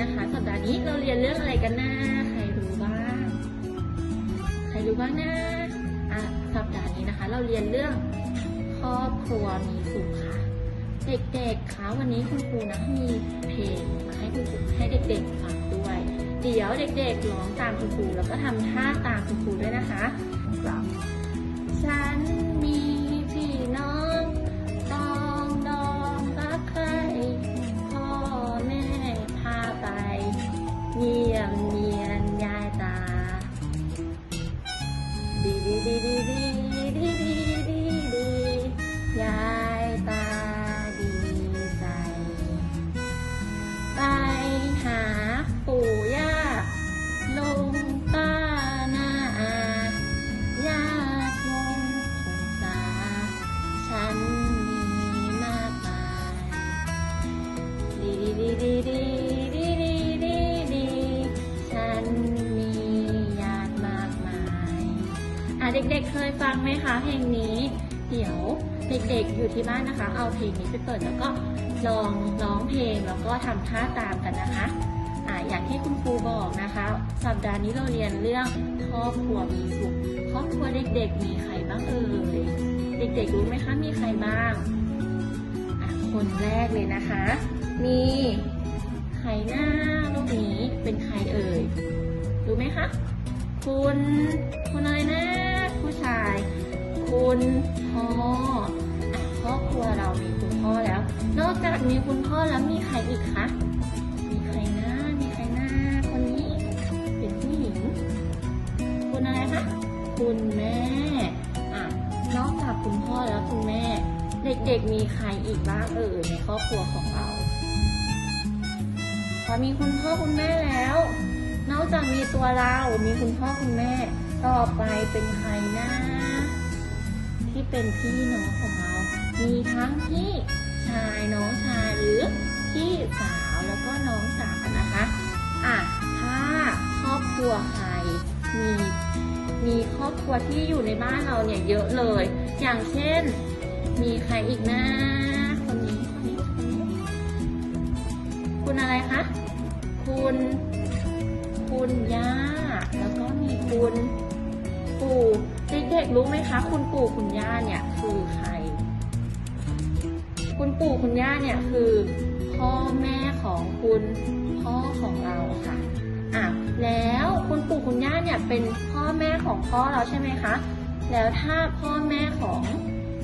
นะคะสัปดาห์นี้เราเรียนเรื่องอะไรกันนะใครรู้บ้าง ใครรู้บ้างนะอะสัปดาห์นี้นะคะ เราเรียนเรื่องครอบครัวมีสุขค่ะ เด็กๆคะวันนี้คุณครูนะมีเพลงมาให้คุณครูให้เด็กๆฟังด้วย เดี๋ยวเด็กๆร้องตามคุณครูแล้วก็ทำท่าตามคุณครูด้วยนะคะสามฉัน ดีดีดีดีดีฉันมีญาติมากมายเด็กๆเคยฟังไหมคะเพลงนี้ เดี๋ยวเด็กๆอยู่ที่บ้านนะคะ เอาเพลงนี้ไปเปิดแล้วก็ลองร้องเพลงแล้วก็ทำท่าตามกันนะคะอะอย่างที่คุณครูบอกนะคะ สัปดาห์นี้เราเรียนเรื่องครอบครัวมีสุขครอบครัวเด็กๆ มีใครบ้างเอ่ยเด็กๆรู้ไหมคะมีใครบ้างคนแรกเลยนะคะ มีใครหน้ารูปนี้เป็นใครเอ่ยรู้ไหมคะคุณคุณอะไรนะผู้ชาย คุณพ่อครอบครัวเรามีคุณพ่อแล้ว นอกจากมีคุณพ่อแล้วมีใครอีกคะมีใครนะมีใครนะคนนี้เป็นผู้หญิง คุณอะไรคะคุณแม่อะนอกจากคุณพ่อแล้วคุณแม่ เด็กๆมีใครอีกบ้างเอ่ยในครอบครัวของเรา พอมีคุณพ่อคุณแม่แล้ว นอกจากมีตัวเรา มีคุณพ่อคุณแม่ ต่อไปเป็นใครนะ ที่เป็นพี่น้องของเรา มีทั้งพี่ชายน้องชายหรือพี่สาวแล้วก็น้องสาวนะคะอะถ้าครอบครัวใครมีมีครอบครัวที่อยู่ในบ้านเราเนี่ยเยอะเลย อย่างเช่น มีใครอีกนะ คุณอะไรคะ คุณ คุณย่า แล้วก็มีคุณปู่เด็กๆรู้ไหมคะ คุณปู่คุณย่าเนี่ยคือใคร คุณปู่คุณย่าเนี่ยคือพ่อแม่ของคุณพ่อของเราค่ะอะแล้วคุณปู่คุณย่าเนี่ยเป็นพ่อแม่ของพ่อเราใช่ไหมคะ แล้วถ้าพ่อแม่ของ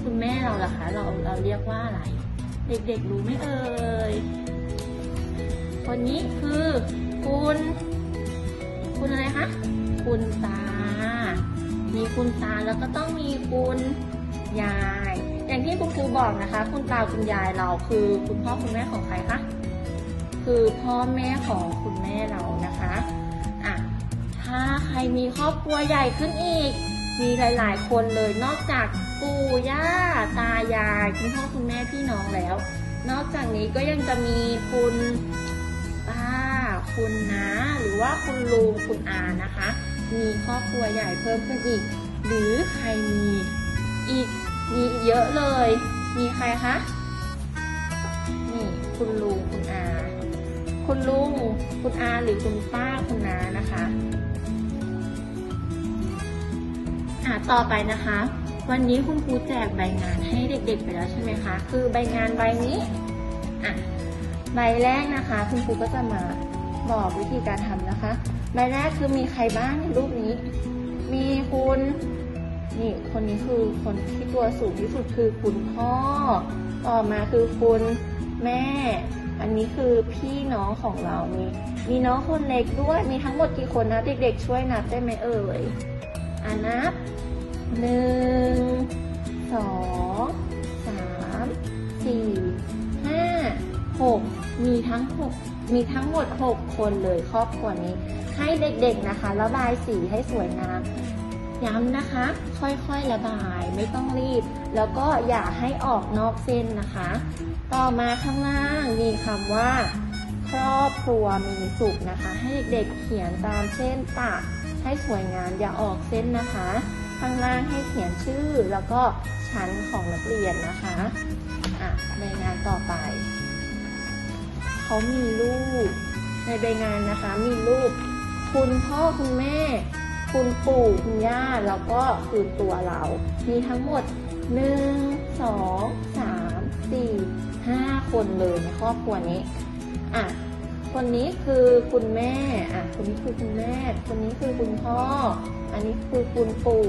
คุณแม่เราล่ะคะ เราเราเรียกว่าอะไร เด็กๆรู้ไหมเอ่ย คนนี้คือคุณคุณอะไรคะคุณตา มีคุณตาแล้วก็ต้องมีคุณยาย อย่างที่คุณครูบอกนะคะ คุณตาคุณยายเราคือคุณพ่อคุณแม่ของใครคะคือพ่อแม่ของคุณแม่เรานะคะอะถ้าใครมีครอบครัวใหญ่ขึ้นอีก มีหลาย ๆ คนเลยนอกจากปู่ย่าตายาย คุณพ่อคุณแม่พี่น้องแล้ว นอกจากนี้ก็ยังจะมีคุณ คุณน้าหรือว่าคุณลุงคุณอานะคะ มีครอบครัวใหญ่เพิ่มขึ้นอีก หรือใครมีอีกมีเยอะเลย มีใครคะนี่คุณลุงคุณอาคุณลุงคุณอาหรือคุณป้าคุณน้านะคะอะต่อไปนะคะ วันนี้คุณครูแจกใบงานให้เด็กๆไปแล้วใช่ไหมคะ คือใบงานใบนี้อะใบแรกนะคะ คุณครูก็จะมา บอกวิธีการทำนะคะ ใบแรกคือมีใครบ้างในรูปนี้ มีคุณนี่คนนี้คือคนที่ตัวสูงที่สุดคือคุณพ่อ ต่อมาคือคุณแม่ อันนี้คือพี่น้องของเรา มีมีน้องคนเล็กด้วย มีทั้งหมดกี่คนนะเด็กๆช่วยนับได้ไหมเอ่ยอ่านับหนึ่งสองสามสี่ 6 มีทั้ง 6 มีทั้งหมด 6 คนเลยครอบครัวนี้ ให้เด็กๆนะคะ ระบายสีให้สวยงามย้ำนะคะ ค่อยๆระบายไม่ต้องรีบ แล้วก็อย่าให้ออกนอกเส้นนะคะ ต่อมาข้างล่างมีคำว่า ครอบครัวมีสุขนะคะ ให้เด็กๆเขียนตามเช่นปะให้สวยงามอย่าออกเส้นนะคะ ข้างล่างให้เขียนชื่อแล้วก็ชั้นของนักเรียนนะคะะในงานต่อไป เขามีลูกในใบงานนะคะ มีรูป คุณพ่อคุณแม่ คุณปู่คุณย่าแล้วก็คือตัวเรา มีทั้งหมดหนึ่งสองสามสี่ห้าคนเลยในครอบครัวนี้อะคนนี้คือคุณแม่ อะ คนนี้คือคุณแม่ คนนี้คือคุณพ่อ อันนี้คือคุณปู่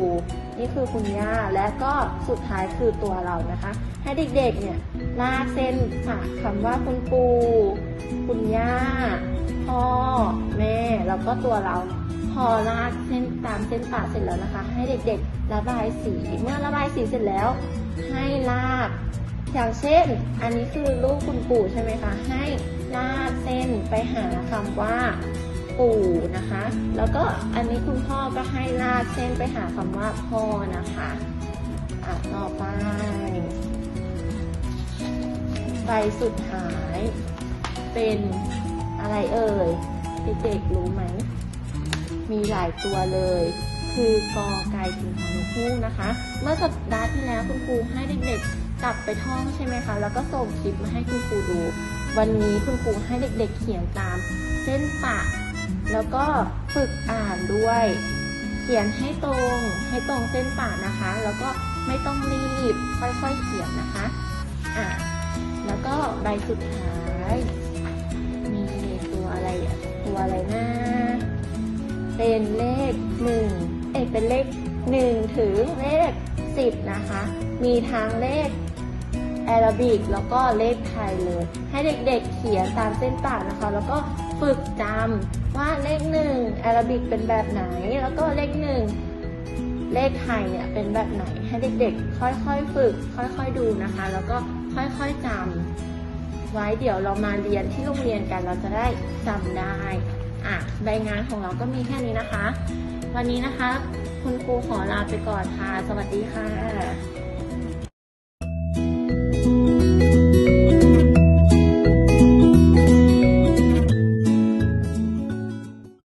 นี่คือคุณย่าและก็สุดท้ายคือตัวเรานะคะ ให้เด็กๆเนี่ยลากเส้นจากคำว่าคุณปู่คุณย่า พ่อ แม่ แล้วก็ตัวเรา พอลากเส้นตามเส้นปากเสร็จแล้วนะคะ ให้เด็กๆ ระบายสีเมื่อระบายสีเสร็จแล้ว ให้ลากอย่างเช่น อันนี้คือรูปคุณปู่ใช่ไหมคะ ให้ลากเส้นไปหาคำว่า ปู่นะคะ แล้วก็อันนี้คุณพ่อก็ให้ลากเส้นไปหาคำว่าพ่อนะคะอะต่อไปใบสุดท้ายเป็นอะไรเอ่ยเด็กๆรู้ไหม มีหลายตัวเลย คือกอไก่ถึงหอนกฮูกนะคะ เมื่อสัปดาห์ที่แล้วคุณครูให้เด็กๆกลับไปท่องใช่ไหมคะ แล้วก็ส่งคลิปมาให้คุณครูดู วันนี้คุณครูให้เด็กๆเขียนตามเส้นปะ แล้วก็ฝึกอ่านด้วย เขียนให้ตรงให้ตรงเส้นปะนะคะ แล้วก็ไม่ต้องรีบค่อยๆเขียนนะคะอะแล้วก็ใบสุดท้าย มีตัวอะไรตัวอะไรนะเป็นเลขหนึ่งเอ้เป็นเลขหนึ่งถึงเลขสิบนะคะ มีทั้งเลขแอรบิกแล้วก็เลขไทยเลย ให้เด็กๆเขียนตามเส้นปากนะคะ แล้วก็ ฝึกจำว่าเลขหนึ่งแอรบิกเป็นแบบไหน แล้วก็เลขหนึ่งเลขไทยเนี่ยเป็นแบบไหนให้เด็กๆ ค่อยๆ ฝึก ค่อยๆ ดูนะคะ แล้วก็ค่อยๆจำไว้เดี๋ยวเรามาเรียนที่โรงเรียนกันเราจะได้จำได้อะใบงานของเราก็มีแค่นี้นะคะ วันนี้นะคะ คุณครูขอลาไปก่อนค่ะ สวัสดีค่ะ